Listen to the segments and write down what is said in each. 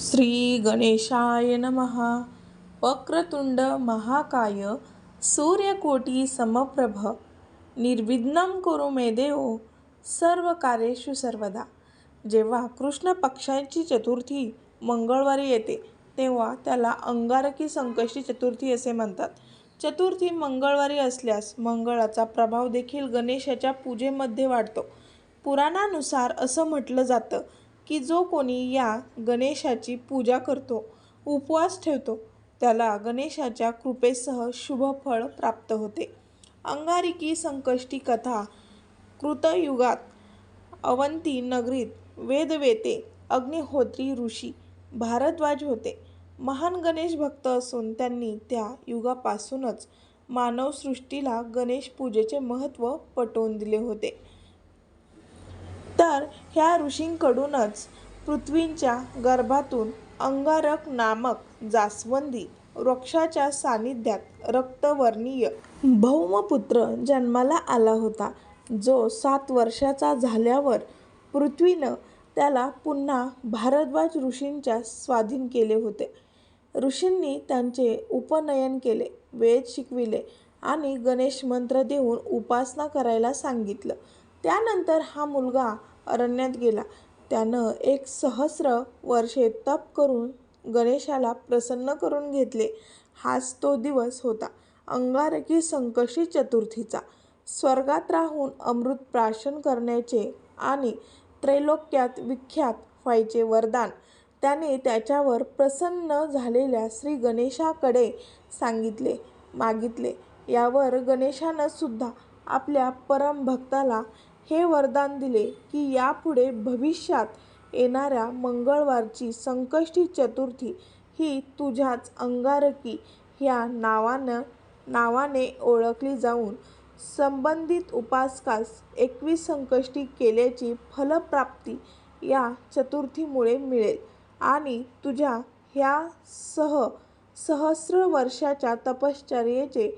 श्री गणेशाय नमहा वक्रतुंड महाकाय सूर्यकोटी समप्रभ निर्विघ्नं कुरु मे देव सर्व कार्येषु सर्वदा. जेव्हा कृष्ण पक्षांची चतुर्थी मंगळवारी येते तेव्हा त्याला अंगारकी संकष्टी चतुर्थी असे म्हणतात. चतुर्थी मंगळवारी असल्यास मंगळाचा प्रभाव देखील गणेशाच्या पूजेमध्ये वाढतो. पुराणानुसार असं म्हटलं जातं की जो कोणी या गणेशाची पूजा करतो उपवास ठेवतो त्याला गणेशाच्या कृपेसह शुभ फळ प्राप्त होते. अंगारिकी संकष्टी कथा कृतयुगात अवंती नगरीत वेदवेते अग्निहोत्री ऋषी भारद्वाज होते. महान गणेश भक्त असून त्यांनी त्या युगापासूनच मानवसृष्टीला गणेश पूजेचे महत्त्व पटवून दिले होते. तर ह्या ऋषींकडूनच पृथ्वींच्या गर्भातून अंगारक नामक जास्वंदी वृक्षाच्या सानिध्यात रक्तवर्णीय भौमपुत्र जन्माला आला होता जो सात वर्षाचा झाल्यावर पृथ्वीनं त्याला पुन्हा भारद्वाज ऋषींच्या स्वाधीन केले होते. ऋषींनी त्यांचे उपनयन केले वेद शिकविले आणि गणेश मंत्र देऊन उपासना करायला सांगितलं. त्यानंतर हा मुलगा अरण्यात गेला. त्यानं एक सहस्र वर्षे तप करून गणेशाला प्रसन्न करून घेतले. हाच तो दिवस होता. अंगारकी संकष्टी चतुर्थीचा. स्वर्गात राहून अमृत प्राशन करण्याचे आणि त्रैलोक्यात विख्यात व्हायचे वरदान त्याने त्याच्यावर प्रसन्न झालेल्या श्री गणेशाकडे सांगितले मागितले. यावर गणेशानं सुद्धा आपल्या परमभक्ताला हे वरदान दिले की यापुढे भविष्यात येणाऱ्या मंगळवारची संकष्टी चतुर्थी ही तुझ्याच अंगारकी ह्या नावानं नावाने ओळखली जाऊन संबंधित उपासकास एकवीस संकष्टी केल्याची फलप्राप्ती या चतुर्थीमुळे मिळेल आणि तुझ्या ह्या सह सहस्र वर्षाच्या तपश्चर्येचे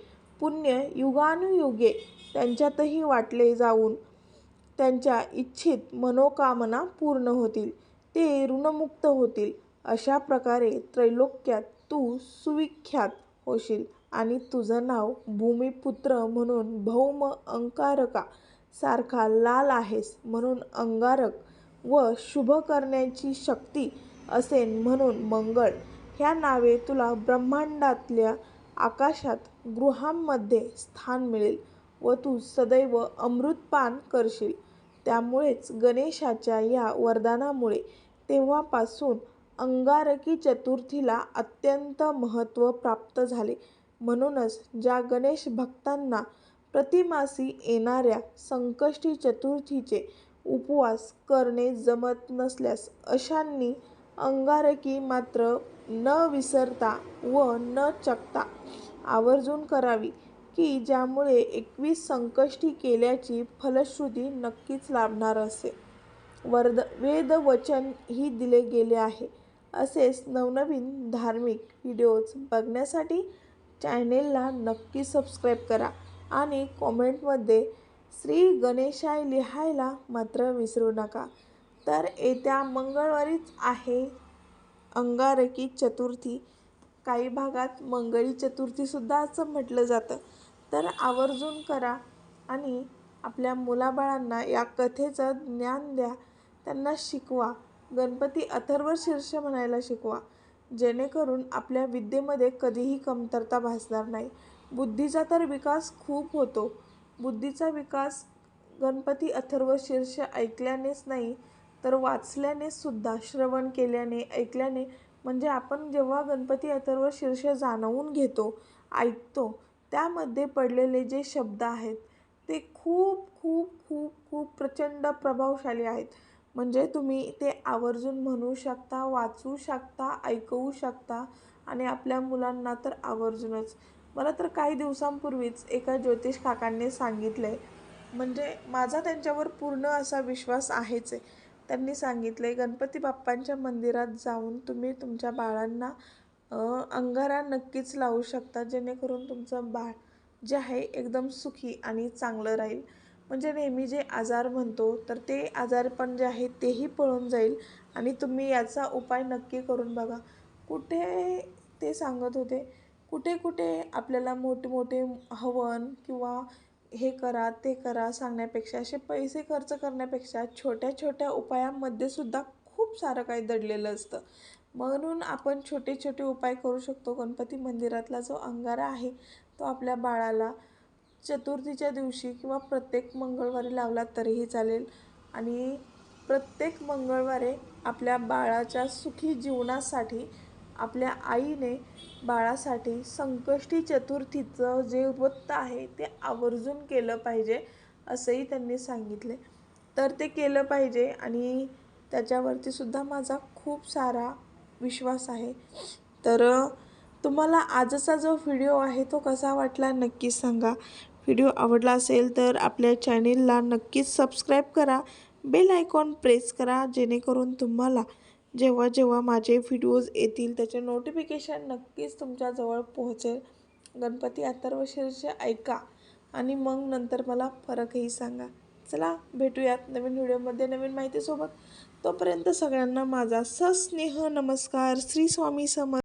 पुण्य युगानुयुगे त्यांच्यातही वाटले जाऊन त्यांच्या इच्छित मनोकामना पूर्ण होतील. ते ऋणमुक्त होतील. अशा प्रकारे त्रैलोक्यात तू सुविख्यात होशील. आणि तुझं नाव भूमिपुत्र म्हणून भौम अंकारका सारखा लाल आहेस म्हणून अंगारक व शुभ करण्याची शक्ती असेन म्हणून मंगळ. ह्या नावे तुला ब्रह्मांडातल्या आकाशात गृहांमध्ये स्थान मिळेल. व तू सदैव अमृतपान करशील. त्यामुळेच गणेशाच्या या वरदानामुळे तेव्हापासून अंगारकी चतुर्थीला अत्यंत महत्त्व प्राप्त झाले. म्हणूनच ज्या गणेश भक्तांना प्रतिमासी येणाऱ्या संकष्टी चतुर्थीचे उपवास करणे जमत नसल्यास अशांनी अंगारकी मात्र न विसरता व न चकता आवर्जून करावी. की ज्यामुळे एकवीस संकष्टी केल्याची फलश्रुती नक्कीच लाभणार असे. वर्द वेदवचनही दिले गेले आहे. असेच नवनवीन धार्मिक व्हिडिओज बघण्यासाठी चॅनेलला नक्की सबस्क्राईब करा आणि कॉमेंटमध्ये श्री गणेशाय लिहायला मात्र विसरू नका. तर येत्या मंगळवारीच आहे अंगारकी चतुर्थी. काही भागात मंगळी चतुर्थीसुद्धा असं म्हटलं जातं. तर आवर्जून करा आणि आपल्या मुलाबाळांना या कथेचं ज्ञान द्या. त्यांना शिकवा. गणपती अथर्व शीर्ष म्हणायला शिकवा. जेणेकरून आपल्या विद्येमध्ये कधीही कमतरता भासणार नाही. बुद्धीचा तर विकास खूप होतो. बुद्धीचा विकास गणपती अथर्व शीर्ष ऐकल्यानेच नाही तर वाचल्याने सुद्धा श्रवण केल्याने ऐकल्याने. म्हणजे आपण जेव्हा गणपती अथर्व शीर्ष जाणवून घेतो ऐकतो त्यामध्ये पडलेले जे शब्द आहेत ते खूप खूप खूप खूप प्रचंड प्रभावशाली आहेत. म्हणजे तुम्ही ते आवर्जून म्हणू शकता वाचू शकता ऐकवू शकता आणि आपल्या मुलांना तर आवर्जूनच. मला तर काही दिवसांपूर्वीच एका ज्योतिष काकांनी सांगितलं आहे म्हणजे माझा त्यांच्यावर पूर्ण असा विश्वास आहेच आहे. त्यांनी सांगितलं आहे गणपती बाप्पांच्या मंदिरात जाऊन तुम्ही तुमच्या बाळांना अंगारा नक्कीच लावू शकता जेणेकरून तुमचं बाळ जे आहे एकदम सुखी आणि चांगलं राहील. म्हणजे नेहमी जे आजार म्हणतो तर ते आजारपण जे आहे तेही पळून जाईल आणि तुम्ही याचा उपाय नक्की करून बघा. कुठे ते सांगत होते कुठे कुठे आपल्याला मोठे हवन किंवा हे करा ते करा सांगण्यापेक्षा असे पैसे खर्च करण्यापेक्षा छोट्या छोट्या उपायांमध्ये सुद्धा खूप सारं काही दडलेलं असतं. म्हणून आपण छोटे छोटे उपाय करू शकतो. गणपती मंदिरातला जो अंगारा आहे तो आपल्या बाळाला चतुर्थीच्या दिवशी किंवा प्रत्येक मंगळवारी लावला तरीही चालेल. आणि प्रत्येक मंगळवारी आपल्या बाळाच्या सुखी जीवनासाठी आपल्या आईने बाळासाठी संकष्टी चतुर्थीचं जे व्रत आहे ते आवर्जून केलं पाहिजे असंही त्यांनी सांगितले. तर ते केलं पाहिजे आणि त्याच्यावरती सुद्धा माझा खूप सारा विश्वास आहे. तर तुम्हाला आजचा जो व्हिडिओ आहे तो कसा वाटला नक्कीच सांगा. व्हिडिओ आवडला असेल तर आपल्या चॅनेलला नक्कीच सबस्क्राईब करा. बेल आयकॉन प्रेस करा जेणेकरून तुम्हाला जेव्हा जेव्हा माझे व्हिडिओज येतील त्याचे नोटिफिकेशन नक्कीच तुमच्याजवळ पोहोचेल. गणपती अथर्वशीर्ष ऐका आणि मग नंतर मला फरकही सांगा. चला भेटूयात नवीन व्हिडिओमध्ये नवीन माहितीसोबत. तोपर्यंत सगळ्यांना माझा सस्नेह नमस्कार. श्री स्वामी समर्थ.